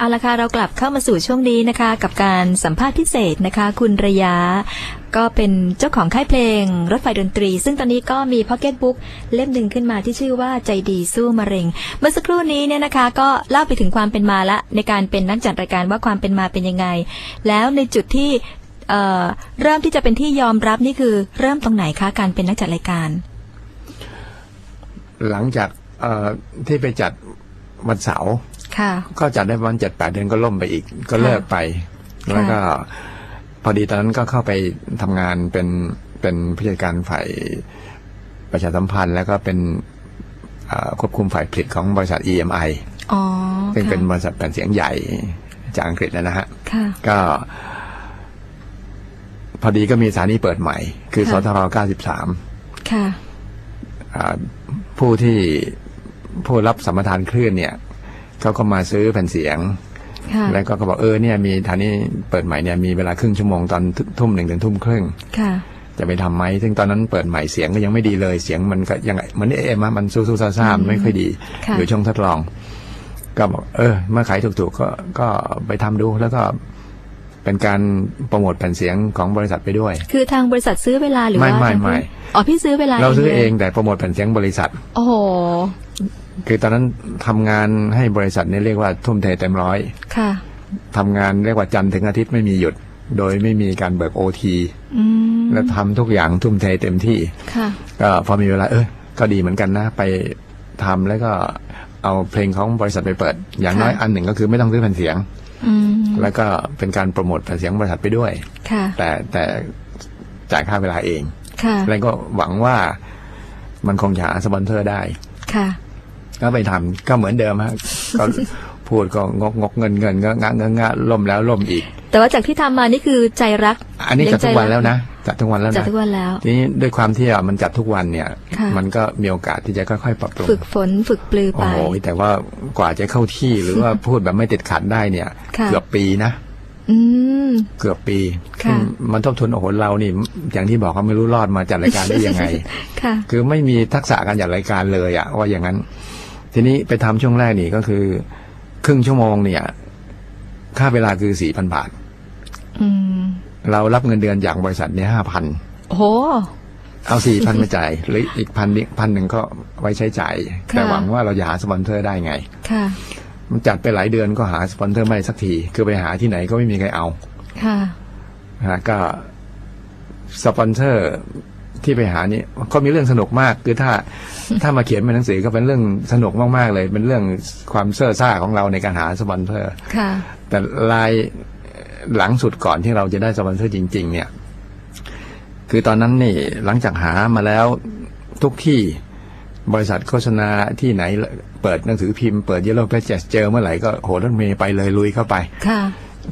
เอาละค่ะเรากลับเข้ามาสู่ช่วงนี้นะคะ กับการสัมภาษณ์พิเศษนะคะ คุณระยะ ก็เป็นเจ้าของค่ายเพลง รถไฟดนตรี ซึ่งตอนนี้ก็มีพ็อกเก็ตบุ๊กเล่มหนึ่งขึ้นมาที่ชื่อว่าใจดีสู้มะเร็ง เมื่อสักครู่นี้เนี่ยนะคะ ก็เล่าไปถึงความเป็นมาละในการเป็นนักจัดรายการว่าความเป็นมาเป็นยังไง แล้วในจุดที่เอ่อเริ่มที่จะเป็นที่ยอมรับนี่คือเริ่มตรงไหนคะการเป็นนักจัดรายการ หลังจากเอ่อที่ไปจัดวันเสาร์ ก็จัดได้ประมาณเจ็ดแปดเดือนก็ล่มไปอีก ก็เลิกไปค่ะแล้วก็ พอดีตอนนั้นก็เข้าไปทำงานเป็นเป็นผู้จัดการฝ่ายประชาสัมพันธ์ แล้วก็เป็นเอ่อควบคุมฝ่ายผลิตของบริษัท EMI อ๋อซึ่งเป็นบค่ะริษัทแผ่นเสียงใหญ่จากอังกฤษนะฮะค่ะก็ พอดีก็มีสถานีเปิดใหม่ คือค่ะสทร93 ค่ะอ่าผู้ที่ผู้รับสัมปทานคลื่นเนี่ย เขาก็มาซื้อแผ่นเสียงค่ะแล้วก็เขาบอกเออเนี่ยมีฐานีเปิดใหม่เนี่ยมีเวลาครึ่งชั่วโมงตอนทุ่มหนึ่งถึงทุ่มครึ่งค่ะจะไปทำไหมซึ่งตอนนั้นเปิดใหม่เสียงก็ยังไม่ดีเลย เสียงมันก็ยังไงเหมือนเอ็มมันซูซูซาซามันไม่ค่อยดีค่ะอยู่ช่วงทดลอง ก็บอกเออเมื่อขายถูกๆก็ก็ไปทำดูแล้วก็เป็นการโปรโมทแผ่นเสียงของบริษัทไปด้วย คือทางบริษัทซื้อเวลาหรือไม่ว่าไม่ทางไม่พี่อ๋อพี่ซื้อเวลา เราซื้อลยเองแต่โปรโมทแผ่นเสียงบริษัท โอ้โห คือตอนนั้นทำงานให้บริษัทเนี่ยเรียกว่าทุ่มเทเต็มร้อยค่ะ ทำงานเรียกว่าจันทร์ถึงอาทิตย์ไม่มีหยุด โดยไม่มีการเบิกโอทีอืมและทำทุกอย่างทุ่มเทเต็มที่ ค่ะ ก็พอมีเวลาเออก็ดีเหมือนกันนะ ไปทำแล้วก็เอาเพลงของบริษัทไปเปิด อย่างน้อยค่ะ อันหนึ่งก็คือไม่ต้องซื้อแผ่นเสียง อืมแล้วก็เป็นการโปรโมทแผ่นเสียงบริษัทไปด้วย ค่ะ แต่แต่จ่ายค่าเวลาเอง ค่ะ แล้วก็หวังว่ามันคงจะหาสปอนเซอร์ได้ ค่ะ ก็ไปทำก็เหมือนเดิมฮะก็พูดก็งกงกเงินเงินก็งะงะงะล่มแล้วล่มอีก แต่ว่าจากที่ทำมานี่คือใจรัก อันนี้จัดทุกวันเลี้ยงใจแล้วนะจัดทุกวันแล้วจัดนะทุกวันแล้ว ทีนี้ด้วยความที่อะมันจัดทุกวันเนี่ยค่ะมันก็มีโอกาสที่จะค่อยๆปรับปรุงฝึกฝนฝึกปลือโอ้ไปโหแต่ว่ากว่าจะเข้าที่หรือว่าพูดแบบไม่ติดขัดได้เนี่ยค่ะเกือบปีนะอืมเกือบปีค่ะซึ่งมันทบทวนโอ้โหเรานี่ อย่างที่บอกเขาไม่รู้รอดมาจัดรายการได้ยังไงค่ะคือไม่มีทักษะการจัดรายการเลยอะว่าอย่างนั้น ทีนี้ไปทำช่วงแรกนี่ก็คือ ครึ่งชั่วโมงเนี่ย ค่าเวลาคือสี่พันบาทอืมเรารับเงินเดือนจากบริษัทเนี่ยห้าพันโอ้โหเอาสี่พันมาจ่ายหรืออีกพันพันหนึ่งก็ไว้ใช้จ่ายค่ะแต่หวังว่าเราจะหาสปอนเซอร์ได้ไง ค่ะ มันจัดไปหลายเดือนก็หาสปอนเซอร์ไม่ได้สักที คือไปหาที่ไหนก็ไม่มีใครเอา ค่ะนะฮะก็สปอนเซอร์ ที่ไปหานี่ก็มีเรื่องสนุกมาก คือถ้าถ้ามาเขียนเป็นหนังสือก็เป็นเรื่องสนุกมากๆเลย เป็นเรื่องความเซ่อซ่าของเราในการหาสปอนเซอร์ค่ะแต่ลายหลังสุดก่อนที่เราจะได้สปอนเซอร์จริง ๆ เนี่ย คือตอนนั้นนี่หลังจากหามาแล้วทุกที่บริษัทโฆษณาที่ไหนเปิดหนังสือพิมพ์เปิด Yellow Pages เจอเมื่อไหร่ก็โหรถเมย์ไปเลยลุยเข้าไป ค่ะ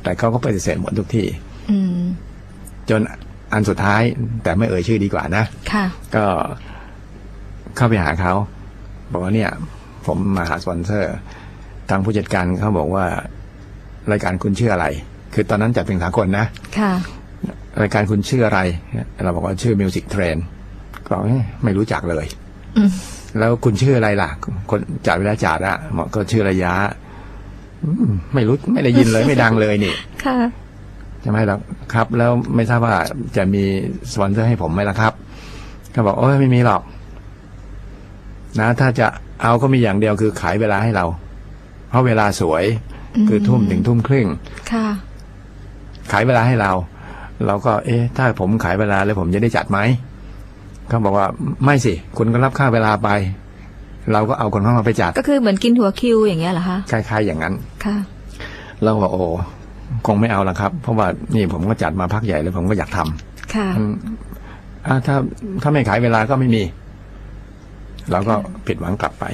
แต่เขาก็ปฏิเสธหมดทุกที่อืมจน อันสุดท้าย แต่ไม่เอ่ยชื่อดีกว่านะค่ะ ก็เข้าไปหาเขาบอกว่าเนี่ย ผมมาหาสปอนเซอร์ ทางผู้จัดการเขาบอกว่ารายการคุณชื่ออะไร คือตอนนั้นจัดเป็นสากลนะค่ะ รายการคุณชื่ออะไร เราบอกว่าชื่อ Music Train ก็บอกเอ๊ะไม่รู้จักเลยอืมแล้วคุณชื่ออะไรล่ะ คนจัดเวลาจัดอะบอกก็ชื่อระยะอืมไม่รู้ไม่ได้ยินเลยไม่ดังเลยนี่ ค่ะ ใช่ไหมล่ะครับ แล้วไม่ทราบว่าจะมีสปอนเซอร์ให้ผมไหมล่ะครับเขาบอกโอ้ยไม่มีหรอก นะ ถ้าจะเอาก็มีอย่างเดียวคือขายเวลาให้เรา เพราะเวลาสวยคือทุ่มถึงทุ่มครึ่งค่ะ ขายเวลาให้เรา เราก็ เอ๊ะ ถ้าผมขายเวลาแล้วผมจะได้จัดไหมเขาบอกว่าไม่สิ คุณก็รับค่าเวลาไป เราก็เอาคนของเราไปจัด ก็คือเหมือนกินหัวคิวอย่างเงี้ยเหรอคะคล้ายๆอย่างนั้น ค่ะ เราก็บอกโอ้ คงไม่เอาละครับ เพราะว่านี่ผมก็จัดมาพักใหญ่แล้วผมก็อยากทำค่ะอืมอ่าถ้าถ้าไม่ขายเวลาก็ไม่มี เราก็ผิดหวังกลับไป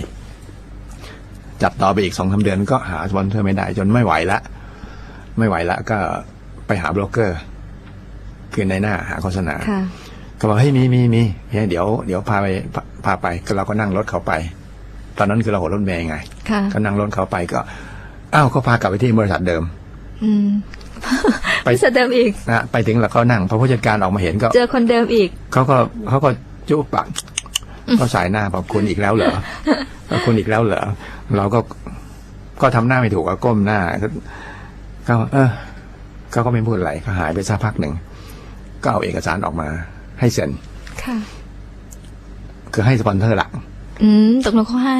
จัดต่อไปอีกสองสาเดือนก็หาสปอนเซอร์ไม่ได้ จนไม่ไหวละไม่ไหวละก็ไปหาโบรกเกอร์ คือในหน้าหาโฆษณาค่ะก็บอกเฮ้ยมีมีมีเดี๋ยวเดี๋ยวพาไปพาพาไปก็เราก็นั่งรถเขาไป ตอนนั้นคือเราหัวรถเมย์ไงค่ะก็นั่งรถเขาไปก็อ้าวเขาพากลับไปที่บริษัทเดิม อืมไปไปเสเดิมอีกนะไปถึงแล้วเขานั่งพอผู้จัดการออกมาเห็นก็เจอคนเดิมอีกเขาก็เขาก็จุ๊บปากเขาสายหน้าบอกคุณอีกแล้วเหรอคุณอีกแล้วเหรอเราก็ก็ทำหน้าไม่ถูกก็ก้มหน้าก็ก็เออเขาก็ไม่พูดอะไรก็หายไปสักพักหนึ่งก็เอาเอกสารออกมา ให้เซ็นค่ะ คือให้สปอนเซอร์หลักอืมตกลงเขาให้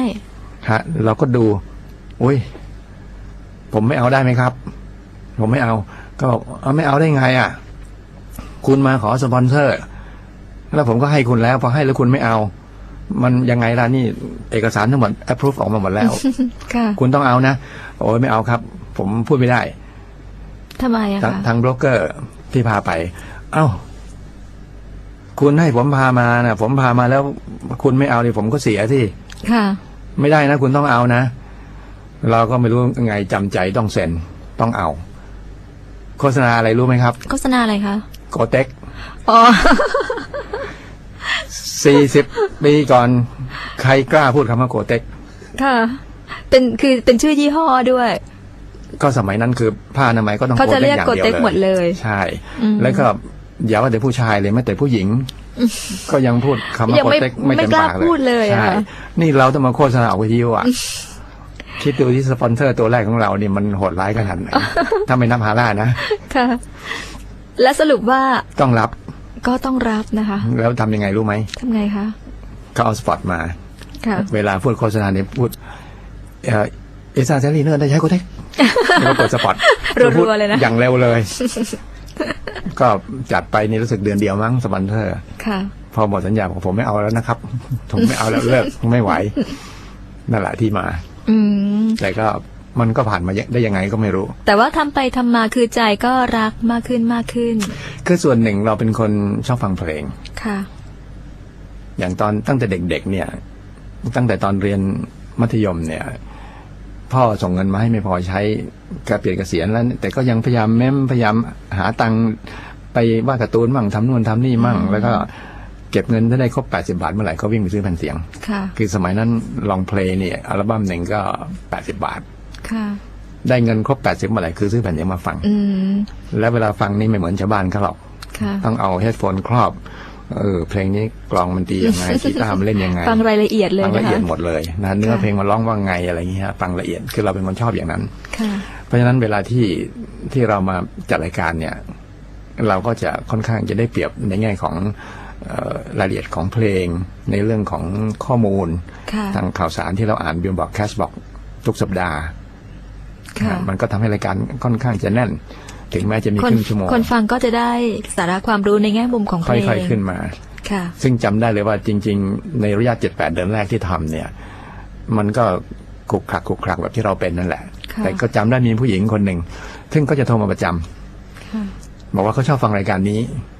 ฮะ เราก็ดู อุ้ย ผมไม่เอาได้ไหมครับ ผมไม่เอา ก็บอกเอาไม่เอาได้ไงอะ คุณมาขอสปอนเซอร์ แล้วผมก็ให้คุณแล้วพอให้แล้วคุณไม่เอา มันยังไงล่ะนี่เอกสารทั้งหมด approve ออกมาหมดแล้วค่ะคุณต้องเอานะโอ้ยไม่เอาครับ ผมพูดไม่ได้ทำไมอะทางคะ ทางโบรกเกอร์ที่พาไป เอ้า คุณให้ผมพามานะผมพามาแล้ว คุณไม่เอาดิผมก็เสียที่ ค่ะ ไม่ได้นะ คุณต้องเอานะ เราก็ไม่รู้ไงจำใจต้องเซ็นต้องเอา โฆษณาอะไรรู้ไหมครับโฆษณาอะไรคะ โกเต็กอ๋อ สี่สิบปีก่อนใครกล้าพูดคำว่าโกเต็กค่ะ เป็นคือเป็นชื่อยี่ห้อด้วย ก็สมัยนั้นคือผ้าอนามัยก็ต้องเขาจะเรียกอย่างโกเดียวเต็กหมดเลยใช่ อืม แล้วก็อย่าว่าแต่ผู้ชายเลยแม้แต่ผู้หญิง ก็ยังพูดคำว่ายังโกไม่เต็กไม่ไม่เต็มกล้าปากพูดเลยอะใช่ค่ะ นี่เราต้องมาโฆษณาออกวิทยุอะ คิดดูที่สปอนเซอร์ตัวแรกของเรานี่มันโหดร้ายขนาดไหนถ้าไม่นับฮาร่านะ ค่ะ และสรุปว่าต้องรับ ก็ต้องรับนะคะ แล้วทำยังไงรู้ไหมทำไงคะ เขาเอาสปอตมา ค่ะ เวลาพูดโฆษณาเนี่ยพูด เอ่อเอซ่าเซรีเนอร์ได้ใช้โกเทคแล้วก็กดสปอตรัวๆเลยนะ อย่างเร็วเลย ก็จัดไปนี่รู้สึกเดือนเดียวมั้งสปอนเซอร์ ค่ะ พอหมดสัญญาบอกผมไม่เอาแล้วนะครับ ผมไม่เอาแล้วเลิกไม่ไหว นั่นแหละที่มา อืม แต่ก็มันก็ผ่านมาได้ยังไงก็ไม่รู้ แต่ว่าทำไปทำมาคือใจก็รักมากขึ้นมากขึ้น คือส่วนหนึ่งเราเป็นคนชอบฟังเพลง ค่ะ อย่างตอนตั้งแต่เด็กๆเนี่ย ตั้งแต่ตอนเรียนมัธยมเนี่ย พ่อส่งเงินมาให้ไม่พอใช้กเปลี่ยนเกษียณแล้ว แต่ก็ยังพยายามเม้มพยายามหาตังค์ไปวาดการ์ตูนมั่งทำนู่นทำนี่มั่ง แล้วก็ เก็บเงินถ้าได้ครบ 80 บาทเมื่อไหร่ก็วิ่งไปซื้อแผ่นเสียง ค่ะ คือสมัยนั้นลองเพลงเนี่ยอัลบั้มหนึ่งก็ 80 บาท ค่ะ ได้เงินครบ 80 เมื่อไหร่คือซื้อแผ่นเสียงมาฟัง อืม แล้วเวลาฟังนี่ไม่เหมือนชาวบ้านเขาหรอก ค่ะ ต้องเอาเฮดโฟนครอบ เออ เพลงนี้กลองมันตียังไงกีตาร์มันเล่นยังไง ฟังรายละเอียดเลยฟังนะละเอียดคะ หมดเลยนะเนื้อค่ะ เพลงมันร้องว่าไงอะไรอย่างเงี้ยฟังละเอียดคือเราเป็นคนชอบอย่างนั้น ค่ะ เพราะฉะนั้นเวลาที่ที่เรามาจัดรายการเนี่ย เราก็จะค่อนข้างจะได้เปรียบในแง่ของเอ่อ รายละเอียดของเพลงในเรื่องของข้อมูลค่ะทางข่าวสารที่เราอ่านบิลบอกแคชบอกทุกสัปดาห์ค่ะนะมันก็ทำให้รายการค่อนข้างจะแน่น ถึงแม้จะมีคคนรึ่งชั่วโมง คนฟังก็จะได้สาระความรู้ในแง่มุมของเพค่ลงอยๆขึ้นมาค่ะ ซึ่งจำได้เลยว่าจริง ๆ ในระยะเจ็ดแปดเดือนแรกที่ทำเนี่ย มันก็ขลุกขลักขลุกขลักแบบที่เราเป็นนั่นแหละค่ะแต่ก็จำได้มีผู้หญิงคนหนึ่งซึ่งก็จะโทรมาประจำค่ะบอกว่าเขาชอบฟังรายการนี้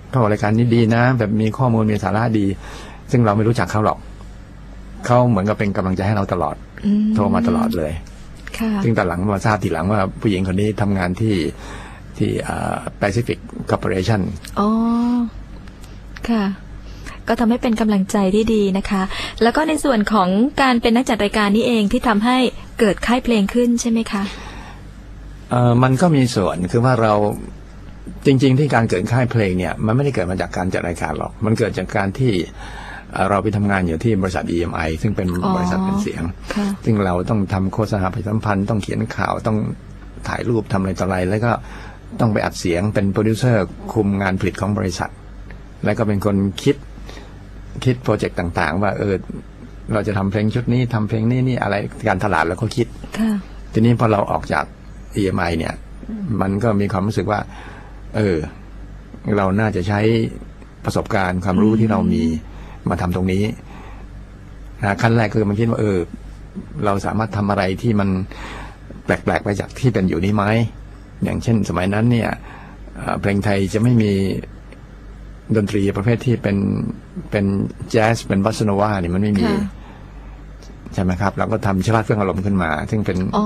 เขาบอกรายการนี้ดีนะ แบบมีข้อมูลมีสาระดี ซึ่งเราไม่รู้จักเขาหรอกเขาเหมือนกับเป็นกำลังใจให้เราตลอดอืมโทรมาตลอดเลยค่ะซึ่งตอนหลังมาทราบทีหลังว่าผู้หญิงคนนี้ทำงานที่ที่อ่า Pacific Corporation อ๋อ ค่ะ ก็ทำให้เป็นกำลังใจที่ดีนะคะ แล้วก็ในส่วนของการเป็นนักจัดรายการนี้เองที่ทำให้เกิดค่ายเพลงขึ้นใช่ไหมคะเอ่อมันก็มีส่วนคือว่าเรา จริง ๆ ที่การเกิดค่ายเพลงเนี่ยมันไม่ได้เกิดมาจากการจัดรายการหรอก มันเกิดจากการที่เอ่อเราไปทำงานอยู่ที่บริษัท EMI ซึ่งเป็นอ๋อบริษัทเป็นเสียงค่ะซึ่งเราต้องทำโฆษณาประชาสัมพันธ์ต้องเขียนข่าวต้องถ่ายรูปทำอะไรต่ออะไร แล้วก็ต้องไปอัดเสียงเป็นโปรดิวเซอร์คุมงานผลิตของบริษัท แล้วก็เป็นคนคิดคิดโปรเจกต์ต่าง ๆ ว่าเออเราจะทำเพลงชุดนี้ทำเพลงนี้นี่อะไรการตลาดแล้วก็คิดค่ะทีนี้พอเราออกจาก EMI เนี่ย มันก็มีความรู้สึกว่า เออ เราน่าจะใช้ประสบการณ์ความรู้ที่เรามีมาทำตรงนี้นะขั้นแรกคือมันคิดว่าเออ เราสามารถทำอะไรที่มันแปลกๆไปจากที่เป็นอยู่นี้ไหมอย่างเช่น สมัยนั้นเนี่ยเอ่อเพลงไทยจะไม่มีดนตรีประเภทที่เป็นเป็นแจ๊สเป็นบัสโนวาเนี่ยมันไม่มีค่ะใช่ไหมครับ เราก็ทำชลาดเครื่องอารมณ์ขึ้นมา ซึ่งเป็นอ๋อ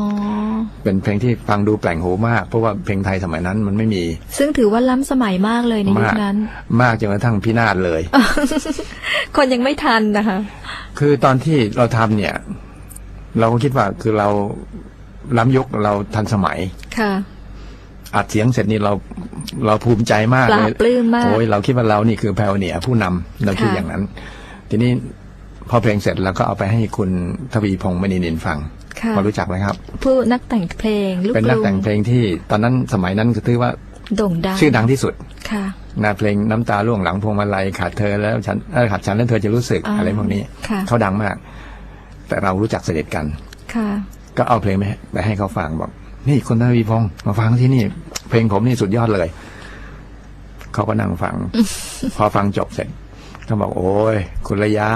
เป็นเพลงที่ฟังดูแปลงหูมากเพราะว่าเพลงไทยสมัยนั้นมันไม่มี ซึ่งถือว่าล้ำสมัยมากเลยในยุมาคกนั้น มากจนกระทั่งพินาศเลย คนยังไม่ทันนะคะ คือตอนที่เราทำเนี่ย เราก็คิดว่าคือเราล้ำยุคเราทันสมัยค่ะอัดเสียงเสร็จนี่เราเราภูมิใจมากปเลลายปลื้มมากโอ้ยเราคิดว่าเรานี่คือแพลเนียผู้นำเราคิดค่ะอย่างนั้น ทีนี้พอเพลงเสร็จเราก็เอาไปให้คุณทวีพงศ์มณีนินฟังค่ะ พอรู้จักไหมครับ ผู้นักแต่งเพลงลูกเป็นกนักรุงแต่งเพลงที่ตอนนั้นสมัยนั้นก็ถือว่าโด่งดังชื่อดังที่สุดค่ะนะเพลงน้ำตาล่วงหลังพวงมาลัยขาดเธอแล้วฉันเอ่อขาดฉันแล้วเธอจะรู้สึกอ่าอะไรพวกนี้ค่ะเขาดังมาก แต่เรารู้จักเสด็จกันค่ะ ก็เอาเพลงไปให้ไปให้เขาฟังบอก นี่คนทวีพงศ์มาฟังที่นี่ เพลงผมนี่สุดยอดเลยเขาก็นั่งฟัง พอฟังจบเสร็จเขาบอกโอ้ย คุณระยะ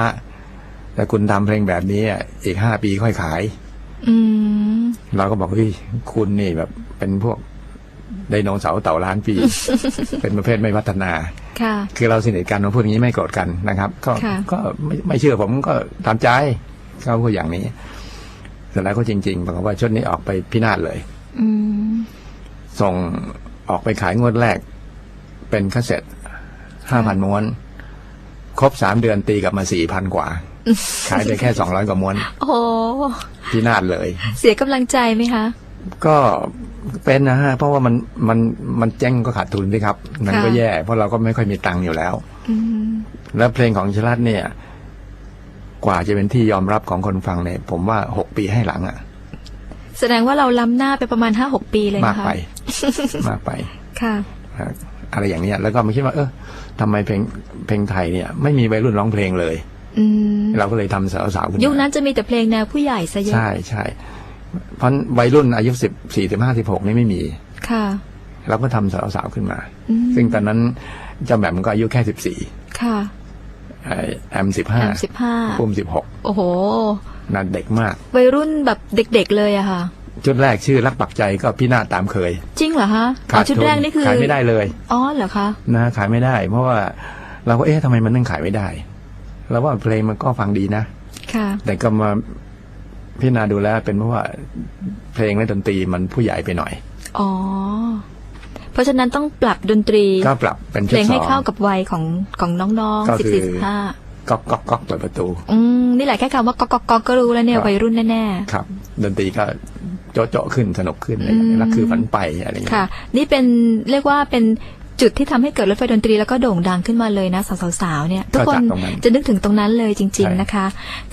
แต่คุณทำเพลงแบบนี้อะอีกห้าปีค่อยขายอืม เราก็บอกเฮ้ยคุณนี่แบบ เป็นพวกไดโนเสาร์เต่าล้านปี เป็นประเภทไม่พัฒนาค่ะคือเราสนิทกันเราพูดอย่างนี้ไม่โกรธกันนะครับ ก็ค่ะก็ไม่ไม่เชื่อผมก็ตามใจเขาพูดอย่างนี้เสร็จแล้วก็จริงๆบอกฏว่าชุดนี้ออกไปพินาศเลยอืมส่งออกไปขายงวดแรก เป็นคาสเซ็ตห้าพันม้วน ครบสามเดือนตีกลับมาสี่พันกว่า ขายได้แค่สองร้อยกว่าม้วนโอ้โหพินาศเลย เสียกำลังใจไหมคะ ก็เป็นนะฮะ เพราะว่ามันมันมันเจ๊งก็ขาดทุนสิครับ มันก็ค่ะแย่ เพราะเราก็ไม่ค่อยมีตังค์อยู่แล้ว อืมแล้วเพลงของชลัดเนี่ย กว่าจะเป็นที่ยอมรับของคนฟังเนี่ย ผมว่าหกปีให้หลังอะแสดงว่าเราล้ำหน้าไปประมาณห้าหกปีเลยมากนะคะ ไป มากไป ค่ะนะอะไรอย่างเนี้ยแล้วก็มาคิดว่า เออทำไมเพลงเพลงไทยเนี่ย ไม่มีวัยรุ่นร้องเพลงเลยอืม เราก็เลยทำสาวๆขึ้นมายุคนั้นจะมีแต่เพลงแนวผู้ใหญ่ซะเยอะใช่ใช่เพราะวัยรุ่นอายุสิบสี่สิบห้าสิบหกนี่ไม่มี ค่ะ เราก็ทำสาวๆขึ้นมาอืมซึ่งตอนนั้นเจ้าแหม่มก็อายุแค่สิบสี่ค่ะแอมสิบห้าแอมสิบห้าปุ้มสิบหกโอ้โหน่าเด็กมาก วัยรุ่นแบบเด็กๆเลยอะค่ะ ชุดแรกชื่อรักปักใจก็พี่นาศตามเคย จริงเหรอคะอ๋อชุดแรกนี่คือขายไม่ได้เลย อ๋อเหรอคะนะขายไม่ได้ เพราะว่าเราก็เอ๊ะทำไมมันนึงขายไม่ได้ เราว่าเพลงมันก็ฟังดีนะค่ะ แต่ก็มาพิจารณาดูแล้วเป็นเพราะว่าเพลงและดนตรีมันผู้ใหญ่ไปหน่อย อ๋อ เพราะฉะนั้นต้องปรับดนตรีก็ปรับเป็นเพชุดลงสให้องเข้ากับวัยของของน้องก็ๆสิบคือสี่สิบห้าก๊อกก๊อกก๊อกเปิดประตู อืมนี่แหละแค่คำว่าก๊อกก๊อกก๊อกก็รู้แล้วเนี่ยครับวัยรุ่นแน่ครับ ดนตรีก็โจ๊ะโจ๊ะขึ้นสนุกขึ้นอะไรอย่างอืเงี้มยแล้วคือฝันไปอะไรอย่างๆเงี้ค่ะยนี่เป็นเรียกว่าเป็น จุดที่ทำให้เกิดรถไฟดนตรีแล้วก็โด่งดังขึ้นมาเลยนะสาวๆเนี่ยทุกคนก็จากตรงนั้นจะนึกถึงตรงนั้นเลยจริงใช่ๆนะคะ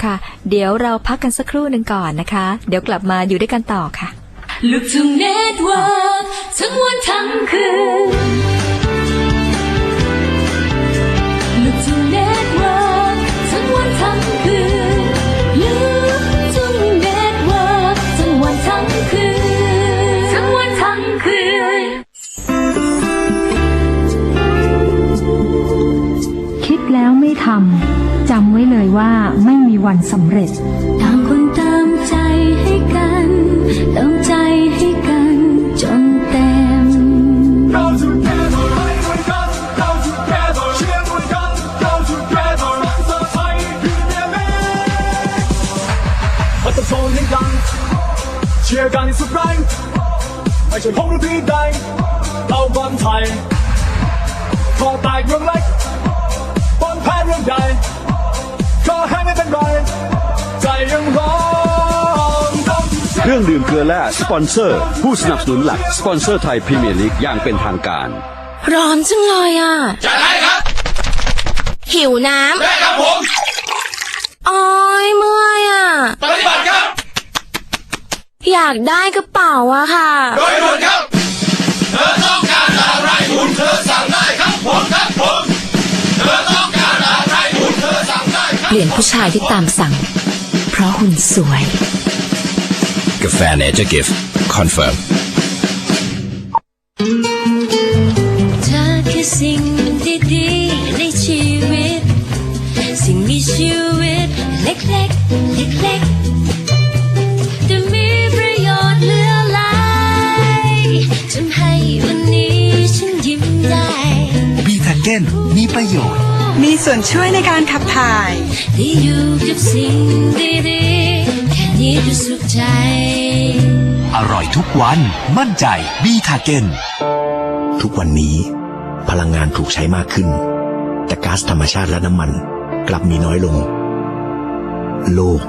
ค่ะ เดี๋ยวเราพักกันสักครู่หนึ่งก่อนนะคะ เดี๋ยวกลับมาอยู่ด้วยกันต่อค่ะลูกทุ่งเน็ตเวิร์กทั้งวันทั้งคืน วันสำเร็จต่างคนตามใจให้กันเติมใจให้กันจนเต็ม Go together, right we got. Go together, here we got. Go together, รักษาไทยคือเมียแม่พัฒนาโซนให้ดังเชียร์กันสุดแรงไม่ใช่พงหรือพี่แดงเราบอลไทยขอแตกเรื่องเล็กบอลแพ้เรื่องใหญ่ขอให้ไม่เป็นไรใจ ยังร้อน Go together เครื่องดื่มเกลือแร่สปอนเซอร์ ผู้สนับสนุนหลัก สปอนเซอร์ไทยพรีเมียร์ลีกอย่างเป็นทางการ ร้อนจังเลยอะ จะได้ครับ หิวน้ำได้ครับผมโอ้ยเมื่อยอะ ปฏิบัติครับ อยากได้กระเป๋าอะค่ะ โดยด่วนครับ เธอต้องการอะไรคุณเธอสั่งได้ครับผมครับผมเธอต้องการอะไรคุณเธอสั่งได้ครับ เปลี่ยนผู้ชายที่ตามสั่งเพ ราะหุ่นสวย กาแฟเนเจอร์กิฟต์คอนเฟิร์มเธอคือสิ่งดีๆในชีวิต สิ่งมีชีวิตเล็กๆเล็กๆแต่มีประโยชน์เหลือหลายทำให้วันนี้ฉันยิ้มได้ บีทาเก้นมีประโยชน์ มีส่วนช่วยในการขับถ่ายได้อยู่กับสิ่งดีๆแค่นี้ก็สุขใจ อร่อยทุกวัน มั่นใจบีทาเก้นทุกวันนี้ พลังงานถูกใช้มากขึ้น แต่ก๊าซธรรมชาติและน้ำมันกลับมีน้อยลง โลก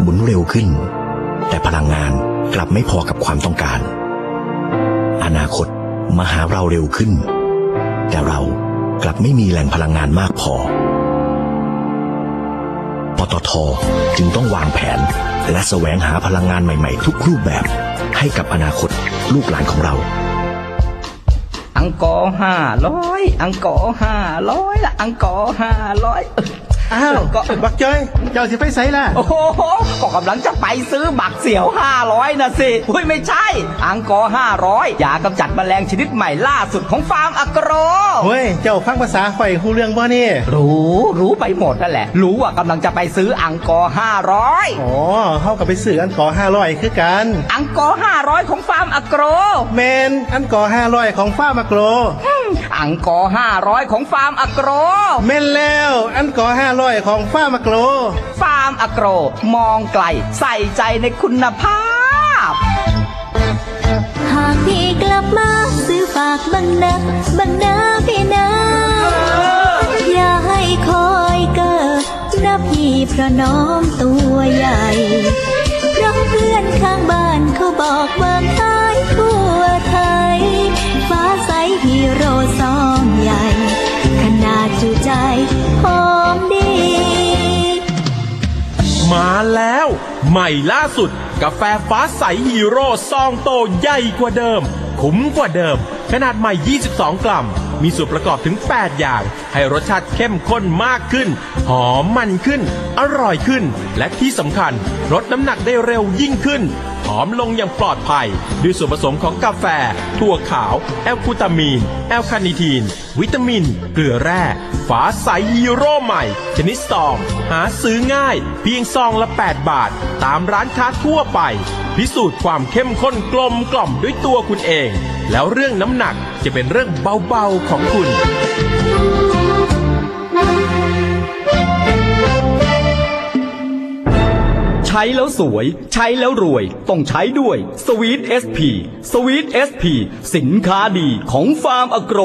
หมุนเร็วขึ้น แต่พลังงานกลับไม่พอกับความต้องการ อนาคตมาหาเราเร็วขึ้น แต่เรา กลับไม่มีแหล่งพลังงานมากพอ ปตทจึงต้องวางแผน และแสวงหาพลังงานใหม่ๆ ทุกรูปแบบ ให้กับอนาคตลูกหลานของเรา อังกอร์ห้าร้อย อังกอร์ห้าร้อยละอังกอร์ห้าร้อย อ้าวก็บักจอยเจ้าสิไปไสล่ะ โอ้โหก็กำลังจะไปซื้อบักเสี่ยวห้าร้อยนะสิเฮ้ยไม่ใช่ อังกอร์ห้าร้อยยากำจัดแมลงชนิดใหม่ล่าสุดของฟาร์มอโกรเฮ้ย เจ้าฟังภาษาข่อยฮู้เรื่องบ่นี่ รู้รู้ไปหมดนั่นแหละ รู้ว่ากำลังจะไปซื้ออังกอร์ห้าร้อยอ๋อเฮากับไปซื้ออันกอ500คือกัน อังกอร์ห้าร้อยของฟาร์มอโกรแมนอันกอ500ของฟ้ามาโกรอังกอร์ห้าร้อยของฟาร์มอโกรแม่นแล้วอันกอ500ของฟ้ามาโกรฟาร์มอโกร มองไกล ใส่ใจในคุณภาพ หากพี่กลับมาซื้อฝากบังนะบังนะพี่นะ อย่าให้คอยเกิดนะพี่เพราะน้องตัวใหญ่ เพราะเพื่อนข้างบ้านเขาบอกว่าขายทั่วไทย ฟ้าใสฮีโร่ซองใหญ่ ขนาดจูใจหอ มาแล้ว ใหม่ล่าสุด กาแฟฟ้าใสฮีโร่ซองโตใหญ่กว่าเดิม คุ้มกว่าเดิม ขนาดใหม่ 22 กรัม มีส่วนประกอบถึง 8 อย่าง ให้รสชาติเข้มข้นมากขึ้น หอมมันขึ้น อร่อยขึ้น และที่สำคัญลดน้ำหนักได้เร็วยิ่งขึ้น หอมลงอย่างปลอดภัย ด้วยส่วนผสมของกาแฟ ถั่วขาว แอลกูตามีน แอลคาเนิทีน วิตามิน เกลือแร่ ฝาใสฮีโร่ใหม่ ชนิดซอง หาซื้อง่าย เพียงซองละ 8 บาท ตามร้านค้าทั่วไป พิสูจน์ความเข้มข้นกลมกล่อมด้วยตัวคุณเอง แล้วเรื่องน้ำหนักจะเป็นเรื่องเบาๆของคุณ ใช้แล้วสวย ใช้แล้วรวย ต้องใช้ด้วยสวีทเอสพีสวีทเอสพีสินค้าดีของฟาร์มอโกร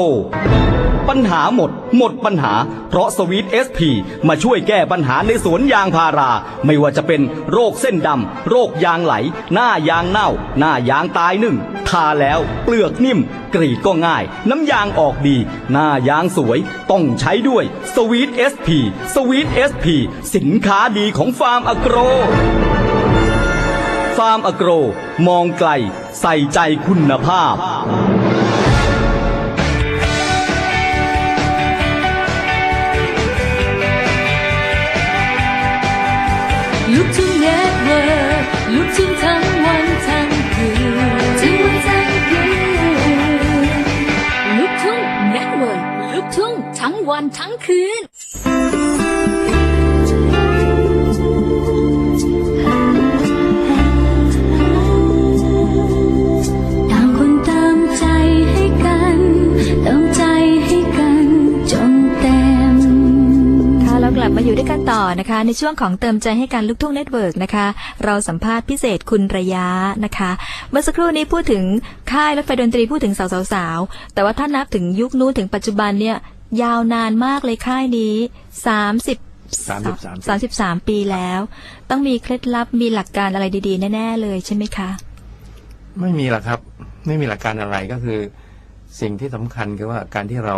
ปัญหาหมด หมดปัญหา เพราะสวีทเอสพีมาช่วยแก้ปัญหาในสวนยางพารา ไม่ว่าจะเป็นโรคเส้นดำ โรคยางไหล หน้ายางเน่า หน้ายางตายหนึ่ง ทาแล้ว เปลือกนิ่มกรีดก็ง่าย น้ำยางออกดี หน้ายางสวย ต้องใช้ด้วยสวีทเอสพีสวีทเอสพีสินค้าดีของฟาร์มอโกร ฟาร์มอโกร มองไกล ใส่ใจคุณภาพ ทั้งวันทั้งคืน ต่างคนตามใจให้กันเติมใจให้กันจนเต็ม ค่ะเรากลับมาอยู่ด้วยกันต่อนะคะ ในช่วงของเติมใจให้การลูกทุ่งเน็ตเวิร์กนะคะ เราสัมภาษณ์พิเศษคุณระยะนะคะ เมื่อสักครู่นี้พูดถึงค่ายรถไฟดนตรีพูดถึงสาวๆแต่ว่าถ้านับถึงยุคนู้นถึงปัจจุบันเนี่ย ยาวนานมากเลยค่ายนี้สามสิบ33สามสิบสามปีแล้ว ต้องมีเคล็ดลับมีหลักการอะไรดีๆ แน่ ๆ เลยใช่ไหมคะ ไม่มีหรอกครับ ไม่มีหลักการอะไรก็คือ สิ่งที่สำคัญคือว่าการที่เรา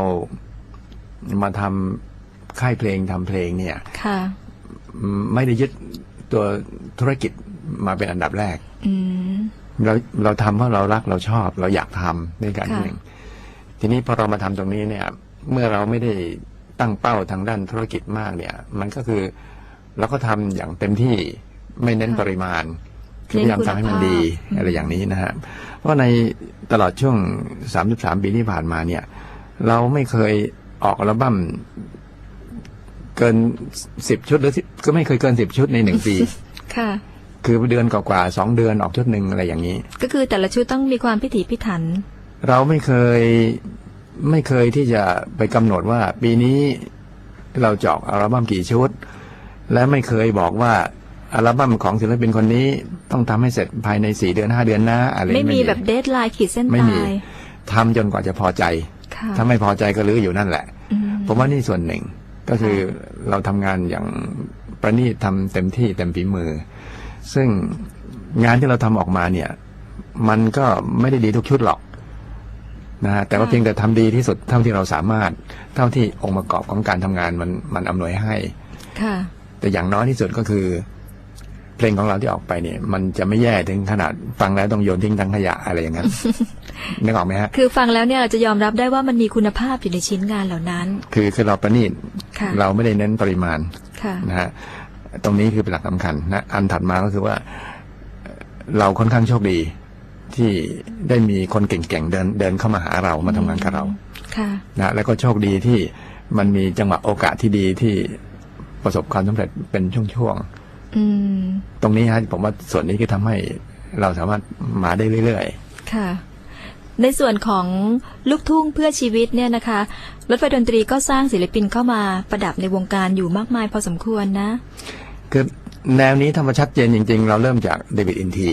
มาทำค่ายเพลงทำเพลงเนี่ยค่ะอืมไม่ได้ยึดตัวธุรกิจมาเป็นอันดับแรกอืมเราเราทำเพราะเรารักเราชอบ เราอยากทำในการค่ะเพลงทีนี้พอเรามาทำตรงนี้เนี่ย เมื่อเราไม่ได้ตั้งเป้าทางด้านธุรกิจมากเนี่ย มันก็คือเราก็ทำอย่างเต็มที่ไม่เน้นปริมาณคือพยายามทำให้มันดีอะไรอย่างนี้นะฮะเพราะในตลอดช่วง 33 ปีที่ผ่านมาเนี่ย เราไม่เคยออกอัลบั้มเกินสิบชุดหรือ10ก็ไม่เคยเกินสิบชุดในหนึ่งปี ค่ะ คือเดือนกว่าๆสองเดือนออกชุดหนึ่งอะไรอย่างนี้ ก็คือแต่ละชุดต้องมีความพิถีพิถัน เราไม่เคย ไม่เคยที่จะไปกำหนดว่าปีนี้เราจะออกอัลบั้มกี่ชุด และไม่เคยบอกว่าอัลบั้มของศิลปินคนนี้ต้องทำให้เสร็จภายในสี่เดือนห้าเดือนนะอะไรไม่มีแบบเดทไลน์ขีดเส้นไม่ตามียทำจนกว่าจะพอใจ ค่ะถ้าไม่พอใจก็ลื้ออยู่นั่นแหละ อืม ผมว่านี่ส่วนหนึ่งก็คือเราทำงานอย่างประณีตทำเต็มที่เต็มฝีมือ ซึ่งงานที่เราทำออกมาเนี่ย มันก็ไม่ได้ดีทุกชุดหรอก นะฮะแต่ว่าเพียงแต่ทำดีที่สุดเท่าที่เราสามารถ เท่าที่องค์ประกอบของการทำงานมันมันอำนวยให้ค่ะ แต่อย่างน้อยที่สุดก็คือ เพลงของเราที่ออกไปเนี่ย มันจะไม่แย่ถึงขนาดฟังแล้วต้องโยนทิ้งทั้งขยะอะไรอย่างนั้นนึกออกไหมฮะคือฟังแล้วเนี่ยเราจะยอมรับได้ว่ามันมีคุณภาพอยู่ในชิ้นงานเหล่านั้น คือคือเราประณีตค่ะเราไม่ได้เน้นปริมาณค่ะนะฮะตรงนี้คือเป็นหลักสำคัญนะอันถัดมาก็คือว่าเอ่อเราค่อนข้างโชคดี ที่ได้มีคนเก่งๆเดินเดินเข้ามาหาเรามาทำงานกับเราค่ะนะแล้วก็โชคดีที่มันมีจังหวะโอกาสที่ดีที่ประสบความสำเร็จเป็นช่วงอืมๆตรงนี้ฮะผมว่าส่วนนี้คือทำให้เราสามารถมาได้เรื่อยค่ะ ในส่วนของลูกทุ่งเพื่อชีวิตเนี่ยนะคะ รถไฟดนตรีก็สร้างศิลปินเข้ามาประดับในวงการอยู่มากมายพอสมควรนะ ๆคือแนวนี้ทำมาชัดเจนจริง ๆ เราเริ่มจากเดวิดอินที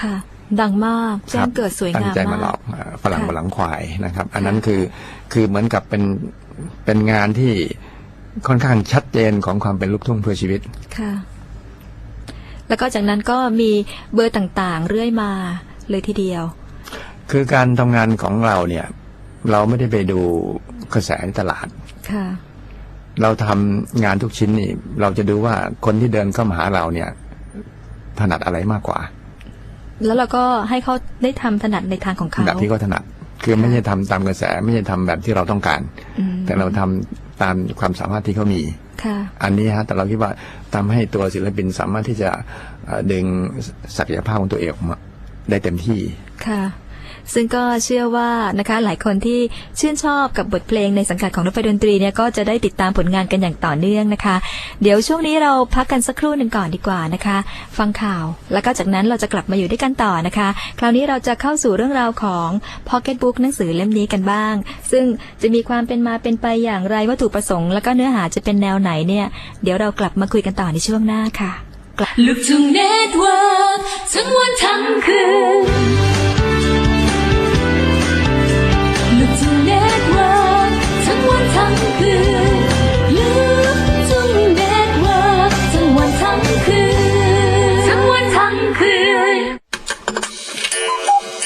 ค่ะ ดังมากแจ้งเกิดสวยตั้งามใจมามากหลอกเอ่อฝรั่งค่ะบนหลังควายนะครับ อันนั้นคือคือเหมือนกับเป็นเป็นงานที่ค่อนข้างชัดเจนของความเป็นลูกทุ่งเพื่อชีวิตค่ะ แล้วก็จากนั้นก็มีเบอร์ต่างๆ เรื่อยมาเลยทีเดียว คือการทำงานของเราเนี่ย เราไม่ได้ไปดูกระแสในตลาดค่ะเราทำงานทุกชิ้นนี่ เราจะดูว่าคนที่เดินเข้ามาหาเราเนี่ย ถนัดอะไรมากกว่า แล้วเราก็ให้เขาได้ทำถนัดในทางของเขาแบบที่เขาถนัด คือไม่ใช่ทำตามกระแส ไม่ใช่ทำแบบที่เราต้องการอืมแต่เราทำตามความสามารถที่เขามีค่ะอันนี้ฮะแต่เราคิดว่าทำให้ตัวศิลปินสามารถที่จะเอ่อดึงศักยภาพของตัวเองออกมาได้เต็มที่ค่ะ ซึ่งก็เชื่อว่านะคะหลายคนที่ชื่นชอบกับบทเพลงในสังกัดของรถไฟดนตรีเนี่ยก็จะได้ติดตามผลงานกันอย่างต่อเนื่องนะคะ เดี๋ยวช่วงนี้เราพักกันสักครู่หนึ่งก่อนดีกว่านะคะ ฟังข่าว แล้วก็จากนั้นเราจะกลับมาอยู่ด้วยกันต่อนะคะ คราวนี้เราจะเข้าสู่เรื่องราวของ Pocket Book หนังสือเล่มนี้กันบ้าง ซึ่งจะมีความเป็นมาเป็นไปอย่างไรวัตถุประสงค์ แล้วก็เนื้อหาจะเป็นแนวไหนเนี่ยเดี๋ยวเรากลับมาคุยกันต่อในช่วงหน้าค่ะลูกทุ่งเน็ตเวิร์กทั้งวันทั้งคืน